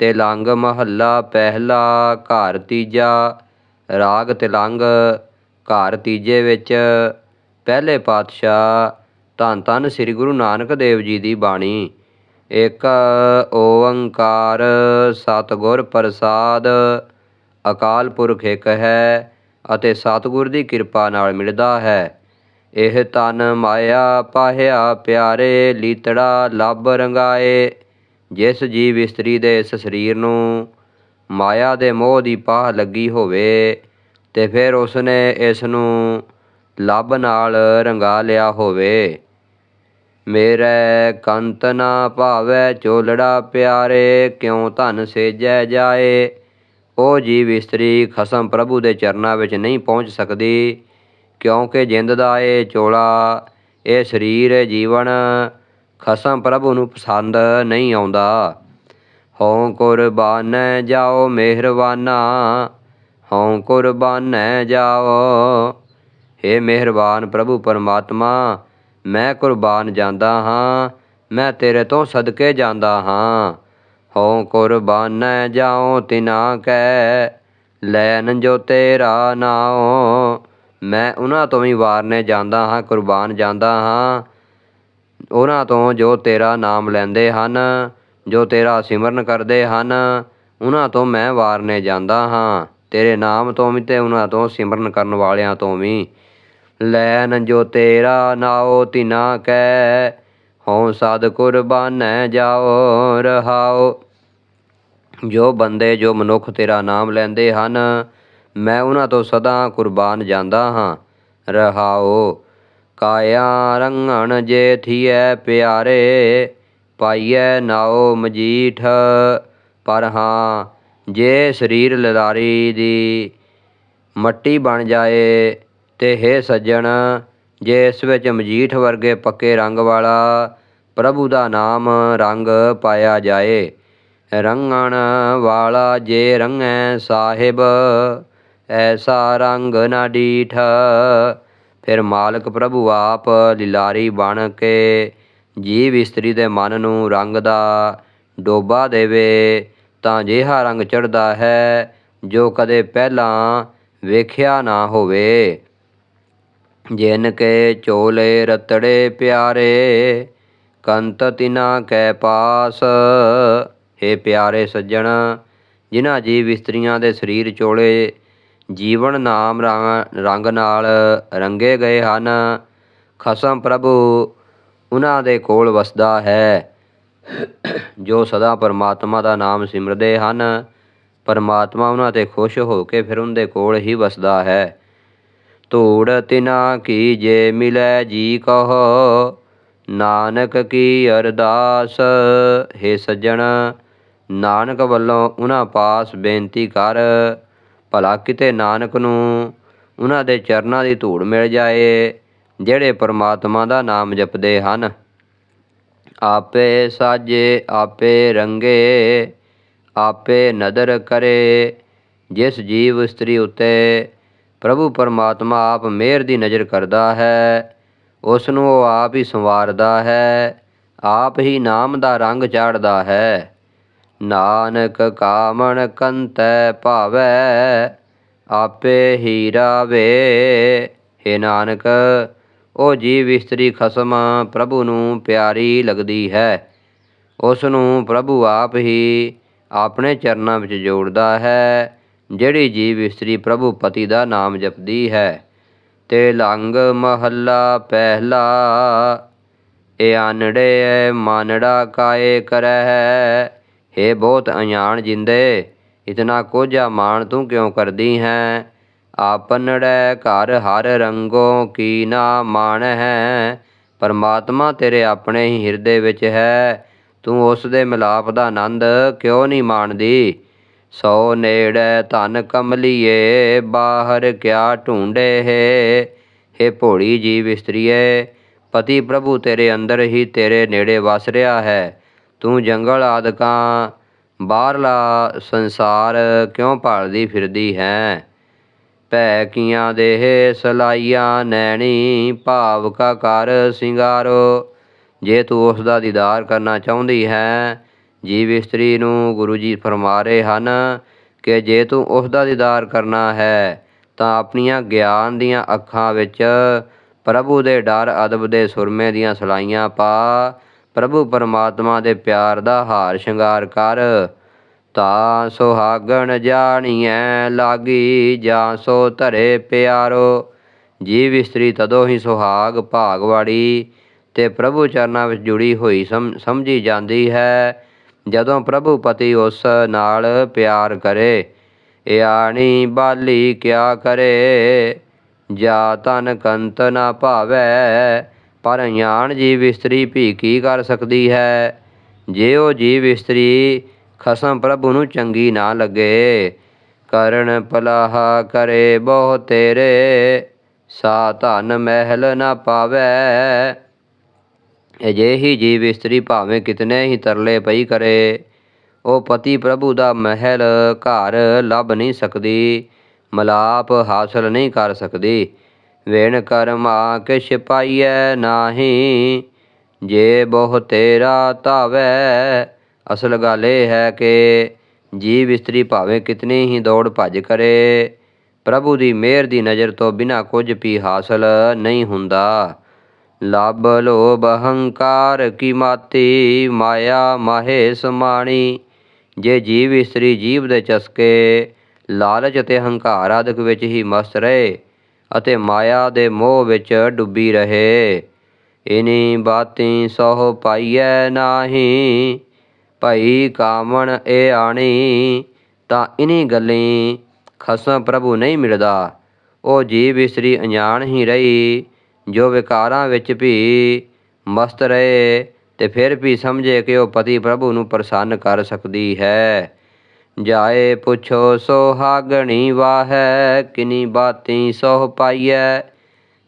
ਤਿਲੰਗ ਮਹੱਲਾ ਪਹਿਲਾ, ਘਰ ਤੀਜਾ, ਰਾਗ ਤਿਲੰਗ ਘਰ ਤੀਜੇ ਵਿੱਚ ਪਹਿਲੇ ਪਾਤਸ਼ਾਹ ਧੰਨ ਧੰਨ ਸ੍ਰੀ ਗੁਰੂ ਨਾਨਕ ਦੇਵ ਜੀ ਦੀ ਬਾਣੀ। ਇੱਕ ਓੰਕਾਰ ਸਤਿਗੁਰ ਪ੍ਰਸਾਦ, ਅਕਾਲ ਪੁਰਖ ਇੱਕ ਹੈ ਅਤੇ ਸਤਿਗੁਰ ਦੀ ਕਿਰਪਾ ਨਾਲ ਮਿਲਦਾ ਹੈ। ਇਹ ਤਨ ਮਾਇਆ ਪਾਹਿਆ ਪਿਆਰੇ, ਲੀਤੜਾ, ਲੱਭ ਰੰਗਾਏ। ਜਿਸ ਜੀਵ ਇਸਤਰੀ ਦੇ ਇਸ ਸਰੀਰ ਨੂੰ ਮਾਇਆ ਦੇ ਮੋਹ ਦੀ ਪਾਹ ਲੱਗੀ ਹੋਵੇ ਤੇ ਫਿਰ ਉਸਨੇ ਇਸ ਨੂੰ ਲੱਭ ਨਾਲ ਰੰਗਾ ਲਿਆ ਹੋਵੇ। ਮੇਰੇ ਕੰਤ ਨਾ ਭਾਵੈ ਚੋਲੜਾ ਪਿਆਰੇ, ਕਿਉ ਧਨ ਸੇਜੈ ਜਾਏ? ਉਹ ਜੀਵ ਇਸਤਰੀ ਖਸਮ ਪ੍ਰਭੂ ਦੇ ਚਰਨਾਂ ਵਿੱਚ ਨਹੀਂ ਪਹੁੰਚ ਸਕਦੀ, ਕਿਉਂਕਿ ਜਿੰਦ ਦਾ ਇਹ ਚੋਲਾ, ਇਹ ਸਰੀਰ, ਜੀਵਨ ਖਸਮ ਪ੍ਰਭੂ ਨੂੰ ਪਸੰਦ ਨਹੀਂ ਆਉਂਦਾ। ਹਉ ਕੁਰਬਾਨੈ ਜਾਓ ਮਿਹਰਬਾਨਾ, ਹਉ ਕੁਰਬਾਨੈ ਜਾਓ। ਏ ਮਿਹਰਬਾਨ ਪ੍ਰਭੂ ਪਰਮਾਤਮਾ, ਮੈਂ ਕੁਰਬਾਨ ਜਾਂਦਾ ਹਾਂ, ਮੈਂ ਤੇਰੇ ਤੋਂ ਸਦਕੇ ਜਾਂਦਾ ਹਾਂ। ਹਉ ਕੁਰਬਾਨੈ ਜਾਓ ਤਿਨਾ ਕੈ, ਲੈਨ ਜੋ ਤੇਰਾ ਨਾਉ। ਮੈਂ ਉਹਨਾਂ ਤੋਂ ਵੀ ਵਾਰਨੇ ਜਾਂਦਾ ਹਾਂ, ਕੁਰਬਾਨ ਜਾਂਦਾ ਹਾਂ। ਉਹਨਾਂ ਤੋਂ ਜੋ ਤੇਰਾ ਨਾਮ ਲੈਂਦੇ ਹਨ, ਜੋ ਤੇਰਾ ਸਿਮਰਨ ਕਰਦੇ ਹਨ, ਉਹਨਾਂ ਤੋਂ ਮੈਂ ਵਾਰਨੇ ਜਾਂਦਾ ਹਾਂ। ਤੇਰੇ ਨਾਮ ਤੋਂ ਵੀ ਤੇ ਉਹਨਾਂ ਤੋਂ ਸਿਮਰਨ ਕਰਨ ਵਾਲਿਆਂ ਤੋਂ ਵੀ। ਲੈਨ ਜੋ ਤੇਰਾ ਨਾਉ ਤਿਨਾ ਕੈ, ਹਉ ਸਦ ਕੁਰਬਾਨੈ ਜਾਓ ਰਹਾਓ ਜੋ ਬੰਦੇ, ਜੋ ਮਨੁੱਖ ਤੇਰਾ ਨਾਮ ਲੈਂਦੇ ਹਨ, ਮੈਂ ਉਹਨਾਂ ਤੋਂ ਸਦਾ ਕੁਰਬਾਨ ਜਾਂਦਾ ਹਾਂ। ਰਹਾਓ ਕਾਇਆ ਰੰਗਣ ਜੇ ਥੀਐ ਪਿਆਰੇ, ਪਾਈਐ ਨਾਉ ਮਜੀਠ। ਪਰ ਹਾਂ, ਜੇ ਸਰੀਰ ਲਦਾਰੀ ਦੀ ਮੱਟੀ ਬਣ ਜਾਏ, ਤੇ ਹੈ ਸੱਜਣ, ਜੇ ਇਸ ਵਿੱਚ ਮਜੀਠ ਵਰਗੇ ਪੱਕੇ ਰੰਗ ਵਾਲਾ ਪ੍ਰਭੂ ਦਾ ਨਾਮ ਰੰਗ ਪਾਇਆ ਜਾਏ। ਰੰਗਣ ਵਾਲਾ ਜੇ ਰੰਗੈ ਸਾਹਿਬ, ਐਸਾ ਰੰਗ ਨਾ ਡੀਠ। ਫਿਰ ਮਾਲਕ ਪ੍ਰਭੂ ਆਪ ਲਿਲਾਰੀ ਬਣ ਕੇ ਜੀਵ ਇਸਤਰੀ ਦੇ ਮਨ ਨੂੰ ਰੰਗ ਦਾ ਡੋਬਾ ਦੇਵੇ, ਤਾਂ ਜਿਹਾ ਰੰਗ ਚੜਦਾ ਹੈ ਜੋ ਕਦੇ ਪਹਿਲਾਂ ਵੇਖਿਆ ਨਾ ਹੋਵੇ। ਜਿਨ ਕੇ ਚੋਲੇ ਰਤੜੇ ਪਿਆਰੇ, ਕੰਤ ਤਿਨਾ ਕੈ ਪਾਸ। ਹੈ ਪਿਆਰੇ ਸੱਜਣ, ਜਿਨ੍ਹਾਂ ਜੀਵ ਇਸਤਰੀਆਂ ਦੇ ਸਰੀਰ ਚੋਲੇ ਜੀਵਨ ਨਾਮ ਰੰਗ ਨਾਲ ਰੰਗੇ ਗਏ ਹਨ। ਖਸਮ ਪ੍ਰਭੂ ਉਹਨਾਂ ਦੇ ਕੋਲ ਵਸਦਾ ਹੈ, ਜੋ ਸਦਾ ਪਰਮਾਤਮਾ ਦਾ ਨਾਮ ਸਿਮਰਦੇ ਹਨ। ਪਰਮਾਤਮਾ ਉਹਨਾਂ ਤੇ ਖੁਸ਼ ਹੋ ਕੇ ਫਿਰ ਉਹਦੇ ਕੋਲ ਹੀ ਵਸਦਾ ਹੈ। ਧੂੜ ਤਿਨਾ ਕੀ ਜੇ ਮਿਲੈ ਜੀ ਕਹੋ, ਨਾਨਕ ਕੀ ਅਰਦਾਸ? ਹੈ ਸੱਜਣ, ਨਾਨਕ ਵੱਲੋਂ ਉਹਨਾਂ ਪਾਸ ਬੇਨਤੀ ਕਰ ਭਲਾ ਕਿਤੇ ਨਾਨਕ ਨੂੰ ਉਹਨਾਂ ਦੇ ਚਰਨਾਂ ਦੀ ਧੂੜ ਮਿਲ ਜਾਏ, ਜਿਹੜੇ ਪਰਮਾਤਮਾ ਦਾ ਨਾਮ ਜਪਦੇ ਹਨ। ਆਪੇ ਸਾਜੇ, ਆਪੇ ਰੰਗੇ, ਆਪੇ ਨਦਰ ਕਰੇ, ਜਿਸ ਜੀਵ ਇਸਤਰੀ ਉਤੇ ਪ੍ਰਭੂ ਪਰਮਾਤਮਾ ਆਪ ਮਿਹਰ ਦੀ ਨਜ਼ਰ ਕਰਦਾ ਹੈ ਉਸ ਨੂੰ ਉਹ ਆਪ ਹੀ ਸੰਵਾਰਦਾ ਹੈ, ਆਪ ਹੀ ਨਾਮ ਦਾ ਰੰਗ ਚਾੜਦਾ ਹੈ। ਨਾਨਕ ਕਾਮਣ ਕੰਤੈ ਭਾਵੈ, ਆਪੇ ਹੀ ਰਾਵੇ। हे ਨਾਨਕ, ਉਹ ਜੀਵ ਇਸਤਰੀ ਖਸਮ ਪ੍ਰਭੂ ਨੂੰ ਪਿਆਰੀ ਲੱਗਦੀ ਹੈ। ਉਸ ਨੂੰ ਪ੍ਰਭੂ ਆਪ ਹੀ ਆਪਣੇ ਚਰਨਾਂ ਵਿੱਚ ਜੋੜਦਾ ਹੈ, ਜਿਹੜੀ ਜੀਵ ਇਸਤਰੀ ਪ੍ਰਭੂ ਪਤੀ ਦਾ ਨਾਮ ਜਪਦੀ ਹੈ। ਤੇ ਲੰਗ ਮਹੱਲਾ ਪਹਿਲਾ, ਇਹ ਆਨੜੇ ਮਾਨੜਾ ਕਾਏ ਕਰਹਿ ਹੈ ਬਹੁਤ ਅਣਜਾਣ ਜਿੰਦੇ, ਇਤਨਾ ਕੋਝਾ ਮਾਣ ਤੂੰ ਕਿਉਂ ਕਰਦੀ ਹੈ? ਆਪਨੜੈ ਘਰ ਹਰ ਰੰਗੋ ਕੀ ਨਾ ਮਾਣ ਹੈ? ਪਰਮਾਤਮਾ ਤੇਰੇ ਆਪਣੇ ਹੀ ਹਿਰਦੇ ਵਿੱਚ ਹੈ। ਤੂੰ ਉਸ ਦੇ ਮਿਲਾਪ ਦਾ ਆਨੰਦ ਕਿਉਂ ਨਹੀਂ ਮਾਣਦੀ? ਸੋ ਨੇੜੇ ਧਨ ਕਮਲੀਏ, ਬਾਹਰ ਕਿਆ ਢੂੰਡੇ ਹੈ? ਹੇ ਭੋਲੀ ਜੀਵ ਇਸਤਰੀਏ, ਪਤੀ ਪ੍ਰਭੂ ਤੇਰੇ ਅੰਦਰ ਹੀ ਤੇਰੇ ਨੇੜੇ ਵਸ ਰਿਹਾ ਹੈ। ਤੂੰ ਜੰਗਲ ਆਦਿਕਾਂ, ਬਾਹਰਲਾ ਸੰਸਾਰ ਕਿਉਂ ਭਾਲਦੀ ਫਿਰਦੀ ਹੈ? ਭੈ ਕੀਆਂ ਦੇਹ ਸਲਾਈਆਂ ਨੈਣੀ, ਭਾਵ ਕਾ ਕਰ ਸਿੰਗਾਰੋ। ਜੇ ਤੂੰ ਉਸ ਦਾ ਦੀਦਾਰ ਕਰਨਾ ਚਾਹੁੰਦੀ ਹੈ, ਜੀਵ ਇਸਤਰੀ ਨੂੰ ਗੁਰੂ ਜੀ ਫਰਮਾ ਰਹੇ ਹਨ ਕਿ ਜੇ ਤੂੰ ਉਸ ਦਾ ਦੀਦਾਰ ਕਰਨਾ ਹੈ, ਤਾਂ ਆਪਣੀਆਂ ਗਿਆਨ ਦੀਆਂ ਅੱਖਾਂ ਵਿੱਚ ਪ੍ਰਭੂ ਦੇ ਡਰ, ਅਦਬ ਦੇ ਸੁਰਮੇ ਦੀਆਂ ਸਲਾਈਆਂ ਪਾ। ਪ੍ਰਭੂ ਪਰਮਾਤਮਾ ਦੇ ਪਿਆਰ ਦਾ ਹਾਰ ਸ਼ਿੰਗਾਰ ਕਰ। ਤਾਂ ਸੁਹਾਗਣ ਜਾਣੀਐ, ਲਾਗੀ ਜਾਂ ਸੋ ਧਰੇ ਪਿਆਰੋ। ਜੀਵ ਇਸਤਰੀ ਤਦੋਂ ਹੀ ਸੁਹਾਗ ਭਾਗਵਾੜੀ ਤੇ ਪ੍ਰਭੂ ਚਰਨਾਂ ਵਿੱਚ ਜੁੜੀ ਹੋਈ ਸਮਝੀ ਜਾਂਦੀ ਹੈ, ਜਦੋਂ ਪ੍ਰਭੂ ਪਤੀ ਉਸ ਨਾਲ ਪਿਆਰ ਕਰੇ। ਇਆਣੀ ਬਾਲੀ ਕਿਆ ਕਰੇ, ਜਾ ਤਨ ਕੰਤ ਨਾ ਭਾਵੈ ਪਰ ਅਣਜਾਣ ਜੀਵ ਇਸਤਰੀ ਵੀ ਕੀ ਕਰ ਸਕਦੀ ਹੈ? ਜੇ ਉਹ ਜੀਵ ਇਸਤਰੀ ਖਸਮ ਪ੍ਰਭੂ ਨੂੰ ਚੰਗੀ ਨਾ ਲੱਗੇ। ਕਰਨ ਪਲਾਹ ਕਰੇ ਬਹੁ ਤੇਰੇ, ਸਾ ਧਨ ਮਹਿਲ ਨਾ ਪਾਵੈ। ਅਜਿਹੀ ਜੀਵ ਇਸਤਰੀ ਭਾਵੇਂ ਕਿਤਨੇ ਹੀ ਤਰਲੇ ਪਈ ਕਰੇ, ਉਹ ਪਤੀ ਪ੍ਰਭੂ ਦਾ ਮਹਿਲ ਘਰ ਲੱਭ ਨਹੀਂ ਸਕਦੀ, ਮਲਾਪ ਹਾਸਲ ਨਹੀਂ ਕਰ ਸਕਦੀ। ਵੇਣ ਕਰਮਾ ਕਿਛ ਪਾਈਐ ਨਾਹੀ, ਜੇ ਬਹੁ ਤੇਰਾ ਧਾਵੈ, ਅਸਲ ਗੱਲ ਇਹ ਹੈ ਕਿ ਜੀਵ ਇਸਤਰੀ ਭਾਵੇਂ ਕਿਤਨੀ ਹੀ ਦੌੜ ਭੱਜ ਕਰੇ, ਪ੍ਰਭੂ ਦੀ ਮਿਹਰ ਦੀ ਨਜ਼ਰ ਤੋਂ ਬਿਨਾਂ ਕੁਝ ਵੀ ਹਾਸਲ ਨਹੀਂ ਹੁੰਦਾ। ਲੱਭ ਲੋਭ ਹੰਕਾਰ ਕੀ ਮਾਤੀ, ਮਾਇਆ ਮਾਹੇ ਸਮਾਣੀ, ਜੇ ਜੀਵ ਇਸਤਰੀ ਜੀਵ ਦੇ ਚਸਕੇ, ਲਾਲਚ ਅਤੇ ਹੰਕਾਰ ਆਦਿਕ ਵਿੱਚ ਹੀ ਮਸਤ ਰਹੇ ਅਤੇ ਮਾਇਆ ਦੇ ਮੋਹ ਵਿੱਚ ਡੁੱਬੀ ਰਹੇ। ਇਨੀ ਬਾਤੀ ਸੋ ਪਾਈਐ ਨਾਹੀ, ਭਈ ਕਾਮਣ ਇਹ ਆਣੀ, ਤਾਂ ਇਨੀ ਗੱਲੀ ਖਸਮ ਪ੍ਰਭੂ ਨਹੀਂ ਮਿਲਦਾ। ਉਹ ਜੀਵ ਇਸਤਰੀ ਅਣਜਾਣ ਹੀ ਰਹੀ, ਜੋ ਵਿਕਾਰਾਂ ਵਿੱਚ ਵੀ ਮਸਤ ਰਹੇ, ਤੇ ਫਿਰ ਵੀ ਸਮਝੇ ਕਿ ਉਹ ਪਤੀ ਪ੍ਰਭੂ ਨੂੰ ਪ੍ਰਸੰਨ ਕਰ ਸਕਦੀ ਹੈ। ਜਾਏ ਪੁੱਛੋ ਸੁਹਾਗਣੀ ਵਾਹੈ, ਕਿਨੀ ਬਾਤੀ ਸੋਹ ਪਾਈਐ।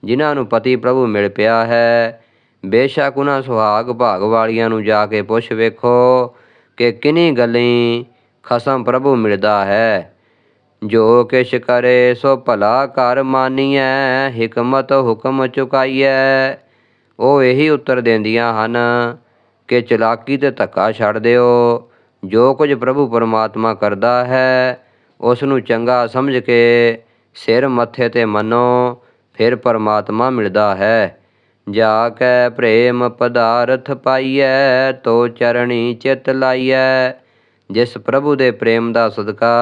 ਜਿਨ੍ਹਾਂ ਨੂੰ ਪਤੀ ਪ੍ਰਭੂ ਮਿਲ ਪਿਆ ਹੈ, ਬੇਸ਼ੱਕ ਉਹਨਾਂ ਸੁਹਾਗ ਭਾਗ ਵਾਲੀਆਂ ਨੂੰ ਜਾ ਕੇ ਪੁੱਛ ਵੇਖੋ ਕਿ ਕਿਨੀ ਗੱਲੀ ਖਸਮ ਪ੍ਰਭੂ ਮਿਲਦਾ ਹੈ। ਜੋ ਕਿਛ ਕਰੇ ਸੋ ਭਲਾ ਕਰ ਮਾਨੀਐ, ਹਕਮਤ ਹੁਕਮ ਚੁਕਾਈਐ। ਉਹ ਇਹੀ ਉੱਤਰ ਦਿੰਦੀਆਂ ਹਨ ਕਿ ਚਲਾਕੀ ਤੇ ਧੱਕਾ ਛੱਡ ਦਿਓ। ਜੋ ਕੁਝ ਪ੍ਰਭੂ ਪਰਮਾਤਮਾ ਕਰਦਾ ਹੈ ਉਸ ਨੂੰ ਚੰਗਾ ਸਮਝ ਕੇ ਸਿਰ ਮੱਥੇ ਤੇ ਮੰਨੋ, ਫਿਰ ਪਰਮਾਤਮਾ ਮਿਲਦਾ ਹੈ। ਜਾ ਕੈ ਪ੍ਰੇਮ ਪਦਾਰਥ ਪਾਈਐ, ਤੋ ਚਰਣੀ ਚਿਤ ਲਾਈਐ। ਜਿਸ ਪ੍ਰਭੂ ਦੇ ਪ੍ਰੇਮ ਦਾ ਸਦਕਾ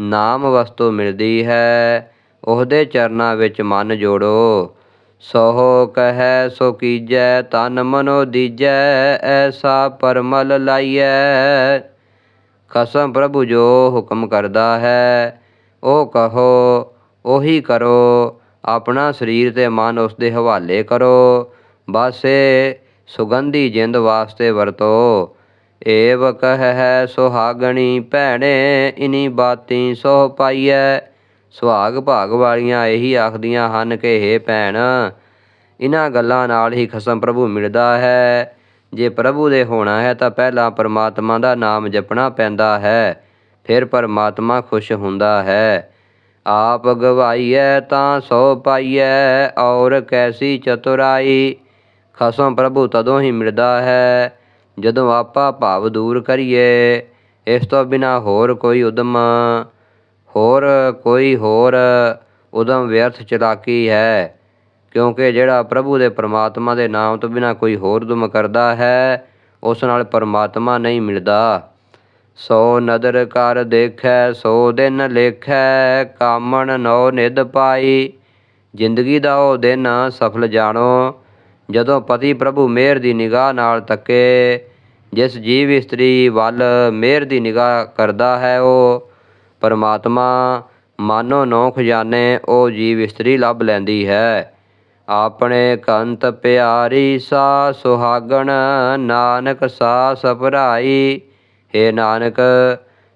ਨਾਮ ਵਸਤੂ ਮਿਲਦੀ ਹੈ, ਉਹਦੇ ਚਰਨਾਂ ਵਿੱਚ ਮਨ ਜੋੜੋ। ਸੋ ਕਹੈ, ਸੋ ਕੀਜੈ, ਤਨ ਮਨੋ ਦੀਜੈ, ਐਸਾ ਪਰਮਲ ਲਾਈਐ। ਕਸਮ ਪ੍ਰਭੂ ਜੋ ਹੁਕਮ ਕਰਦਾ ਹੈ, ਉਹ ਕਹੋ, ਉਹੀ ਕਰੋ। ਆਪਣਾ ਸਰੀਰ ਤੇ ਮਨ ਉਸ ਦੇ ਹਵਾਲੇ ਕਰੋ। ਬਸ ਇਹ ਸੁਗੰਧੀ ਜਿੰਦ ਵਾਸਤੇ ਵਰਤੋ। ਏਵ ਕਹਿ, ਸੁਹਾਗਣੀ ਭੈਣੇ, ਇਨੀ ਬਾਤੀ ਸੋ ਪਾਈਐ। ਸੁਹਾਗ ਭਾਗ ਵਾਲੀਆਂ ਇਹੀ ਆਖਦੀਆਂ ਹਨ ਕਿ ਹੇ ਭੈਣ ਇਹਨਾਂ ਗੱਲਾਂ ਨਾਲ ਹੀ ਖਸਮ ਪ੍ਰਭੂ ਮਿਲਦਾ ਹੈ। ਜੇ ਪ੍ਰਭੂ ਦੇ ਹੋਣਾ ਹੈ ਤਾਂ ਪਹਿਲਾਂ ਪਰਮਾਤਮਾ ਦਾ ਨਾਮ ਜਪਣਾ ਪੈਂਦਾ ਹੈ, ਫਿਰ ਪਰਮਾਤਮਾ ਖੁਸ਼ ਹੁੰਦਾ ਹੈ। ਆਪ ਗਵਾਈਐ ਤਾਂ ਸੋ ਪਾਈਐ, ਔਰ ਕੈਸੀ ਚਤੁਰਾਈ? ਖਸਮ ਪ੍ਰਭੂ ਤਦੋਂ ਹੀ ਮਿਲਦਾ ਹੈ ਜਦੋਂ ਆਪਾ ਭਾਵ ਦੂਰ ਕਰੀਏ। ਇਸ ਤੋਂ ਬਿਨਾ ਹੋਰ ਕੋਈ ਉਦਮ ਹੋਰ ਕੋਈ ਹੋਰ ਉਦਮ ਵਿਅਰਥ ਚਲਾਕੀ ਹੈ? ਕਿਉਂਕਿ ਜਿਹੜਾ ਪ੍ਰਭੂ ਦੇ ਪਰਮਾਤਮਾ ਦੇ ਨਾਮ ਤੋਂ ਬਿਨਾ ਕੋਈ ਹੋਰ ਉਦਮ ਕਰਦਾ ਹੈ, ਉਸ ਨਾਲ ਪਰਮਾਤਮਾ ਨਹੀਂ ਮਿਲਦਾ। ਸੋ ਨਦਰ ਕਰ ਦੇਖੈ, ਸੋ ਦਿਨ ਲੇਖੈ, ਕਾਮਣ ਨੋ ਨਿਧ ਪਾਈ। ਜ਼ਿੰਦਗੀ ਦਾ ਉਹ ਦਿਨ ਸਫਲ ਜਾਣੋ, ਜਦੋਂ ਪਤੀ ਪ੍ਰਭੂ ਮਿਹਰ ਦੀ ਨਿਗਾਹ ਨਾਲ ਤੱਕੇ। ਜਿਸ ਜੀਵ ਇਸਤਰੀ ਵੱਲ ਮਿਹਰ ਦੀ ਨਿਗਾਹ ਕਰਦਾ ਹੈ, ਉਹ ਪਰਮਾਤਮਾ ਮਾਨੋ ਨੋ ਖਜ਼ਾਨੇ ਉਹ ਜੀਵ ਇਸਤਰੀ ਲੱਭ ਲੈਂਦੀ ਹੈ। ਆਪਣੇ ਕੰਤ ਪਿਆਰੀ ਸਾ ਸੁਹਾਗਣ, ਨਾਨਕ ਸਾ ਸਭਰਾਈ ਏ ਨਾਨਕ,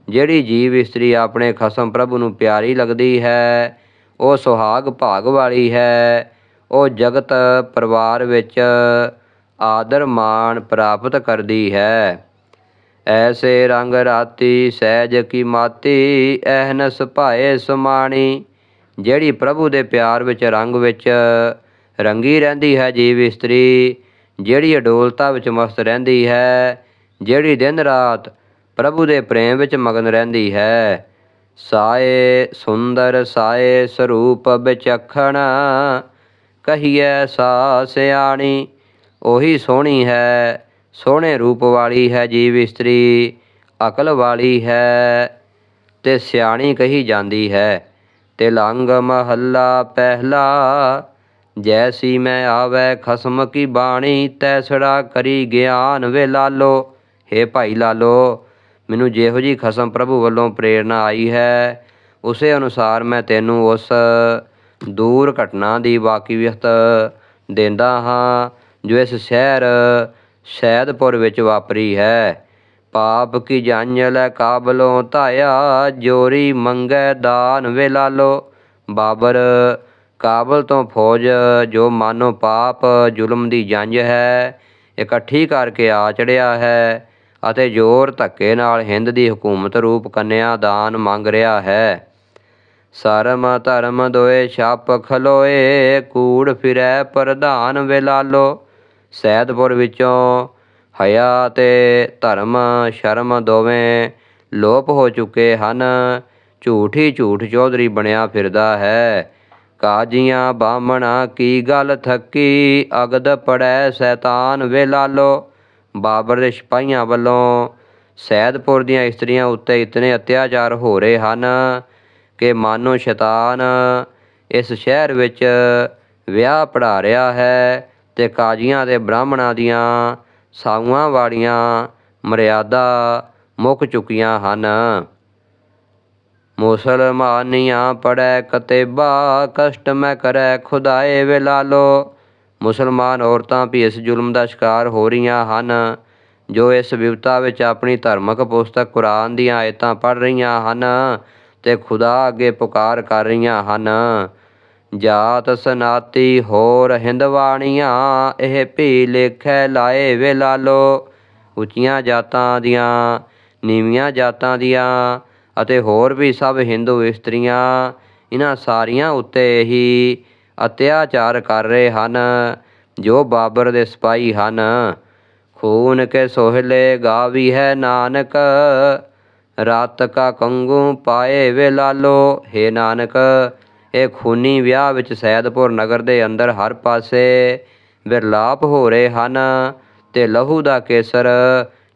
ਜਿਹੜੀ ਜੀਵ ਇਸਤਰੀ ਆਪਣੇ ਖਸਮ ਪ੍ਰਭੂ ਨੂੰ ਪਿਆਰੀ ਲੱਗਦੀ ਹੈ, ਉਹ ਸੁਹਾਗ ਭਾਗ ਵਾਲੀ ਹੈ। ਉਹ ਜਗਤ ਪਰਿਵਾਰ ਵਿੱਚ ਆਦਰ ਮਾਣ ਪ੍ਰਾਪਤ ਕਰਦੀ ਹੈ। ਐਸੇ ਰੰਗ ਰਾਤੀ ਸਹਿਜ ਕੀ ਮਾਤੀ, ਐਹਨਸ ਭਾਏ ਸਮਾਣੀ। ਜਿਹੜੀ ਪ੍ਰਭੂ ਦੇ ਪਿਆਰ ਵਿੱਚ, ਰੰਗ ਵਿੱਚ ਰੰਗੀ ਰਹਿੰਦੀ ਹੈ ਜੀਵ ਇਸਤਰੀ, ਜਿਹੜੀ ਅਡੋਲਤਾ ਵਿੱਚ ਮਸਤ ਰਹਿੰਦੀ ਹੈ, ਜਿਹੜੀ ਦਿਨ ਰਾਤ ਪ੍ਰਭੂ ਦੇ ਪ੍ਰੇਮ ਵਿੱਚ ਮਗਨ ਰਹਿੰਦੀ ਹੈ। ਸਾਏ ਸੁੰਦਰ, ਸਾਏ ਸਰੂਪ ਵਿਚਖਣ ਕਹੀਏ ਸਾ ਸਿਆਣੀ, ਉਹੀ ਸੋਹਣੀ ਹੈ ਸੋਹਣੇ ਰੂਪ ਵਾਲੀ ਹੈ ਜੀਵ ਇਸਤਰੀ, ਅਕਲ ਵਾਲੀ ਹੈ ਤੇ ਸਿਆਣੀ ਕਹੀ ਜਾਂਦੀ ਹੈ। ਤੇ ਲੰਗ ਮਹੱਲਾ ਪਹਿਲਾ, ਜੈਸੀ ਮੈਂ ਆਵੈ ਖਸਮ ਕੀ ਬਾਣੀ, ਤੈਸੜਾ ਕਰੀ ਗਿਆਨ ਵੇ ਲਾਲੋ। ਹੇ ਭਾਈ ਲਾਲੋ, ਮੈਨੂੰ ਜਿਹੋ ਜੀ ਖਸਮ ਪ੍ਰਭੂ ਵੱਲੋਂ ਪ੍ਰੇਰਣਾ ਆਈ ਹੈ, ਉਸੇ ਅਨੁਸਾਰ ਮੈਂ ਤੈਨੂੰ ਉਸ ਦੂਰ ਘਟਨਾ ਦੀ ਵਾਕਿਫੀਅਤ ਦਿੰਦਾ ਹਾਂ, ਜੋ ਇਸ ਸ਼ਹਿਰ ਸ਼ੈਦਪੁਰ ਵਿੱਚ ਵਾਪਰੀ ਹੈ। ਪਾਪ ਕੀ ਜੰਝ ਲੈ ਕਾਬਲੋਂ ਧਾਇਆ, ਜੋਰੀ ਮੰਗੈ ਦਾਨ ਵੇ ਲਾਲੋ ਬਾਬਰ, ਕਾਬਲ ਤੋਂ ਫੌਜ, ਜੋ ਮਾਨੋ ਪਾਪ, ਜ਼ੁਲਮ ਦੀ ਜੰਝ ਹੈ, ਇਕੱਠੀ ਕਰਕੇ ਆ ਚੜਿਆ ਹੈ ਅਤੇ ਜ਼ੋਰ ਧੱਕੇ ਨਾਲ ਹਿੰਦ ਦੀ ਹਕੂਮਤ ਰੂਪ ਕੰਨਿਆ ਦਾਨ ਮੰਗ ਰਿਹਾ ਹੈ। ਸਰਮ ਧਰਮ ਦੋਏ ਛਾਪ ਖਲੋਏ, ਕੂੜ ਫਿਰੈ ਪ੍ਰਧਾਨ ਵੇ ਲਾਲੋ ਸੈਦਪੁਰ ਵਿੱਚੋਂ ਹਯਾ ਅਤੇ ਧਰਮ ਸ਼ਰਮ ਦੋਵੇਂ ਲੋਪ ਹੋ ਚੁੱਕੇ ਹਨ। ਝੂਠ ਹੀ ਝੂਠ ਚੌਧਰੀ ਬਣਿਆ ਫਿਰਦਾ ਹੈ। ਕਾਜੀਆਂ ਬਾਹਮਣਾ ਕੀ ਗੱਲ ਥੱਕੀ? ਅਗਦ ਪੜੈ ਸ਼ੈਤਾਨ ਵੇ ਲਾਲੋ ਬਾਬਰ ਦੇ ਸਿਪਾਹੀਆਂ ਵੱਲੋਂ ਸੈਦਪੁਰ ਦੀਆਂ ਇਸਤਰੀਆਂ ਉੱਤੇ ਇਤਨੇ ਅਤਿਆਚਾਰ ਹੋ ਰਹੇ ਹਨ ਕਿ ਮਾਨੋ ਸ਼ੈਤਾਨ ਇਸ ਸ਼ਹਿਰ ਵਿੱਚ ਵਿਆਹ ਪੜਾ ਰਿਹਾ ਹੈ। ਤੇ ਕਾਜੀਆਂ ਤੇ ਬ੍ਰਾਹਮਣਾਂ ਦੀਆਂ ਸਾਊਆਂ ਵਾਲੀਆਂ ਮਰਿਆਦਾ ਮੁੱਕ ਚੁੱਕੀਆਂ ਹਨ। ਮੁਸਲਮਾਨੀਆਂ ਪੜੈ ਕਤੇਬਾ, ਕਸ਼ਟ ਮੈਂ ਕਰੈ ਖੁਦਾਏ ਵੇ ਲਾਲੋ ਮੁਸਲਮਾਨ ਔਰਤਾਂ ਵੀ ਇਸ ਜ਼ੁਲਮ ਦਾ ਸ਼ਿਕਾਰ ਹੋ ਰਹੀਆਂ ਹਨ, ਜੋ ਇਸ ਵਿਵਤਾ ਵਿੱਚ ਆਪਣੀ ਧਾਰਮਿਕ ਪੁਸਤਕ ਕੁਰਾਨ ਦੀਆਂ ਆਇਤਾਂ ਪੜ੍ਹ ਰਹੀਆਂ ਹਨ ਤੇ ਖੁਦਾ ਅੱਗੇ ਪੁਕਾਰ ਕਰ ਰਹੀਆਂ ਹਨ। ਜਾਤ ਸਨਾਤੀ ਹੋਰ ਹਿੰਦਵਾਣੀਆਂ, ਇਹ ਭੀ ਲੇਖੈ ਲਾਏ ਵੇ ਲਾਲੋ ਉੱਚੀਆਂ ਜਾਤਾਂ ਦੀਆਂ, ਨੀਵੀਆਂ ਜਾਤਾਂ ਦੀਆਂ, ਅਤੇ ਹੋਰ ਵੀ ਸਭ ਹਿੰਦੂ ਇਸਤਰੀਆਂ ਇਹਨਾਂ ਸਾਰੀਆਂ ਉੱਤੇ ਹੀ ਅਤਿਆਚਾਰ ਕਰ ਰਹੇ ਹਨ, ਜੋ ਬਾਬਰ ਦੇ ਸਿਪਾਹੀ ਹਨ। ਖੂਨ ਕੇ ਸੋਹਲੇ ਗਾਵੀ ਹੈ ਨਾਨਕ, ਰਾਤ ਕਾ ਕੰਗੂ ਪਾਏ ਵੇ ਲਾਲੋ ਹੇ ਨਾਨਕ ਇਹ ਖੂਨੀ ਵਿਆਹ ਵਿੱਚ ਸੈਦਪੁਰ ਨਗਰ ਦੇ ਅੰਦਰ ਹਰ ਪਾਸੇ ਵਿਰਲਾਪ ਹੋ ਰਹੇ ਹਨ ਤੇ ਲਹੂ ਦਾ ਕੇਸਰ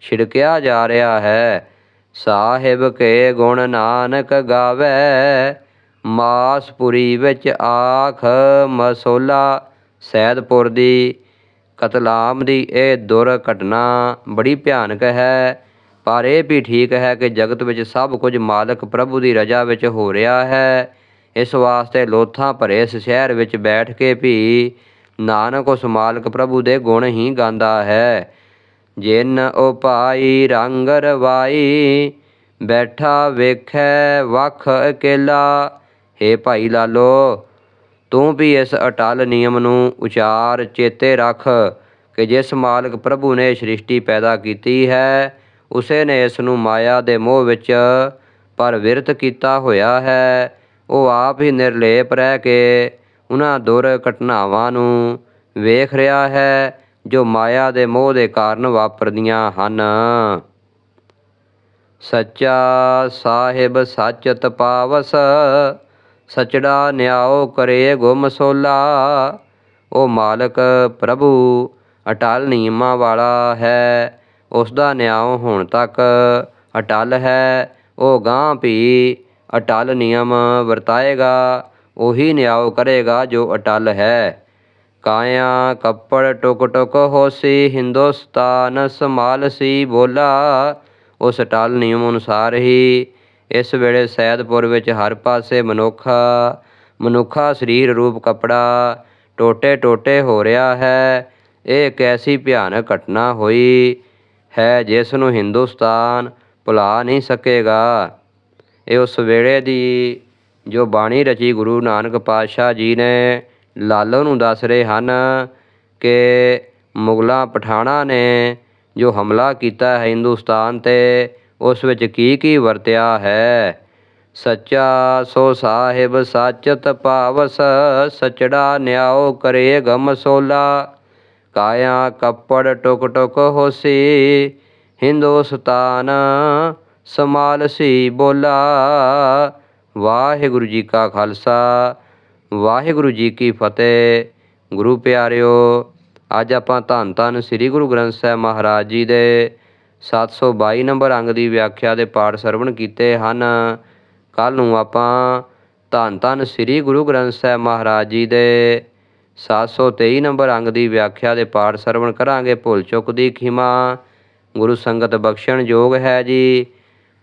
ਛਿੜਕਿਆ ਜਾ ਰਿਹਾ ਹੈ। ਸਾਹਿਬ ਕੇ ਗੁਣ ਨਾਨਕ ਗਾਵੇ, ਮਾਸਪੁਰੀ ਵਿੱਚ ਆਖ ਮਸੋਲਾ। ਸੈਦਪੁਰ ਦੀ ਕਤਲਾਮ ਦੀ ਇਹ ਦੁਰਘਟਨਾ ਬੜੀ ਭਿਆਨਕ ਹੈ, ਪਰ ਇਹ ਵੀ ਠੀਕ ਹੈ ਕਿ ਜਗਤ ਵਿੱਚ ਸਭ ਕੁਝ ਮਾਲਕ ਪ੍ਰਭੂ ਦੀ ਰਜਾ ਵਿੱਚ ਹੋ ਰਿਹਾ ਹੈ। ਇਸ ਵਾਸਤੇ ਲੋਥਾਂ ਭਰੇ ਇਸ ਸ਼ਹਿਰ ਵਿੱਚ ਬੈਠ ਕੇ ਵੀ ਨਾਨਕ ਉਸ ਮਾਲਕ ਪ੍ਰਭੂ ਦੇ ਗੁਣ ਹੀ ਗਾਉਂਦਾ ਹੈ। ਜਿਨ ਉਪਾਈ ਰੰਗ ਰਵਾਈ ਬੈਠਾ ਵੇਖੈ ਵਖ ਇਕੇਲਾ। ਹੇ ਭਾਈ ਲਾਲੋ, ਤੂੰ ਵੀ ਇਸ ਅਟਲ ਨਿਯਮ ਨੂੰ ਉਚਾਰ ਚੇਤੇ ਰੱਖ ਕਿ ਜਿਸ ਮਾਲਕ ਪ੍ਰਭੂ ਨੇ ਸ੍ਰਿਸ਼ਟੀ ਪੈਦਾ ਕੀਤੀ ਹੈ, ਉਸੇ ਨੇ ਇਸ ਨੂੰ ਮਾਇਆ ਦੇ ਮੋਹ ਵਿੱਚ ਪਰ ਵਿਰਤ ਕੀਤਾ ਹੋਇਆ ਹੈ। ਉਹ ਆਪ ਹੀ ਨਿਰਲੇਪ ਰਹਿ ਕੇ ਉਹਨਾਂ ਦੁਰ ਘਟਨਾਵਾਂ ਨੂੰ ਵੇਖ ਰਿਹਾ ਹੈ, ਜੋ ਮਾਇਆ ਦੇ ਮੋਹ ਦੇ ਕਾਰਨ ਵਾਪਰਦੀਆਂ ਹਨ। ਸੱਚਾ ਸਾਹਿਬ ਸੱਚ ਤਪਾਵਸ ਸਚੜਾ ਨਿਆਓ ਕਰੇ ਗੁਮ ਸੋਲਾ। ਉਹ ਮਾਲਕ ਪ੍ਰਭੂ ਅਟਲ ਨਿਯਮਾਂ ਵਾਲਾ ਹੈ ਉਸ ਦਾ ਨਿਆਂ ਹੁਣ ਤੱਕ ਅਟਲ ਹੈ। ਉਹ ਗਾਂ ਵੀ ਅਟਲ ਨਿਯਮ ਵਰਤਾਏਗਾ, ਉਹੀ ਨਿਆਂ ਕਰੇਗਾ ਜੋ ਅਟਲ ਹੈ। ਕਾਇਆ ਕੱਪੜ ਟੁਕ ਟੁਕ ਹੋਸੀ, ਹਿੰਦੁਸਤਾਨ ਸਮਾਲ ਸੀ ਬੋਲਾ। ਉਸ ਅਟਲ ਨਿਯਮ ਅਨੁਸਾਰ ਹੀ ਇਸ ਵੇਲੇ ਸੈਦਪੁਰ ਵਿੱਚ ਹਰ ਪਾਸੇ ਮਨੁੱਖਾ ਮਨੁੱਖਾ ਸਰੀਰ ਰੂਪ ਕਪੜਾ ਟੋਟੇ ਟੋਟੇ ਹੋ ਰਿਹਾ ਹੈ। ਇਹ ਇੱਕ ਐਸੀ ਭਿਆਨਕ ਘਟਨਾ ਹੋਈ ਹੈ ਜਿਸ ਨੂੰ ਹਿੰਦੁਸਤਾਨ ਭੁਲਾ ਨਹੀਂ ਸਕੇਗਾ? ਇਹ ਉਸ ਵੇਲੇ ਦੀ ਜੋ ਬਾਣੀ ਰਚੀ ਗੁਰੂ ਨਾਨਕ ਪਾਤਸ਼ਾਹ ਜੀ ਨੇ, ਲਾਲੋ ਨੂੰ ਦੱਸ ਰਹੇ ਹਨ ਕਿ ਮੁਗਲਾਂ ਪਠਾਣਾ ਨੇ ਜੋ ਹਮਲਾ ਕੀਤਾ ਹੈ ਹਿੰਦੁਸਤਾਨ ਤੇ, ਉਸ ਵਿੱਚ ਕੀ ਕੀ ਵਰਤਿਆ ਹੈ? ਸੱਚਾ ਸੋ ਸਾਹਿਬ ਸਾਚਤ ਭਾਵਸ ਸਚੜਾ ਨਿਆਓ ਕਰੇ ਗਮ ਸੋਲਾ। ਕਾਇਆ ਕੱਪੜ ਟੁਕ ਟੁਕ ਹੋਸੀ, ਹਿੰਦੁਸਤਾਨ ਸਮਾਲਸੀ ਬੋਲਾ। ਵਾਹਿਗੁਰੂ ਜੀ ਕਾ ਖਾਲਸਾ, ਵਾਹਿਗੁਰੂ ਜੀ ਕੀ ਫਤਿਹ। ਗੁਰੂ ਪਿਆਰਿਓ, ਅੱਜ ਆਪਾਂ ਧੰਨ ਧੰਨ ਸ੍ਰੀ ਗੁਰੂ ਗ੍ਰੰਥ ਸਾਹਿਬ ਮਹਾਰਾਜ ਜੀ ਦੇ 722 ਨੰਬਰ ਅੰਗ ਦੀ ਵਿਆਖਿਆ ਦੇ ਪਾਠ ਸਰਵਣ ਕੀਤੇ ਹਨ। ਕੱਲ ਨੂੰ ਆਪਾਂ ਧੰਨ ਧੰਨ ਸ੍ਰੀ ਗੁਰੂ ਗ੍ਰੰਥ ਸਾਹਿਬ ਮਹਾਰਾਜ ਜੀ ਦੇ 723 ਨੰਬਰ ਅੰਗ ਦੀ ਵਿਆਖਿਆ ਦੇ ਪਾਠ ਸਰਵਣ ਕਰਾਂਗੇ। ਭੁੱਲ ਚੁੱਕ ਦੀ ਖਿਮਾ। ਗੁਰੂ ਸੰਗਤ ਬਖਸ਼ਣ ਯੋਗ ਹੈ ਜੀ।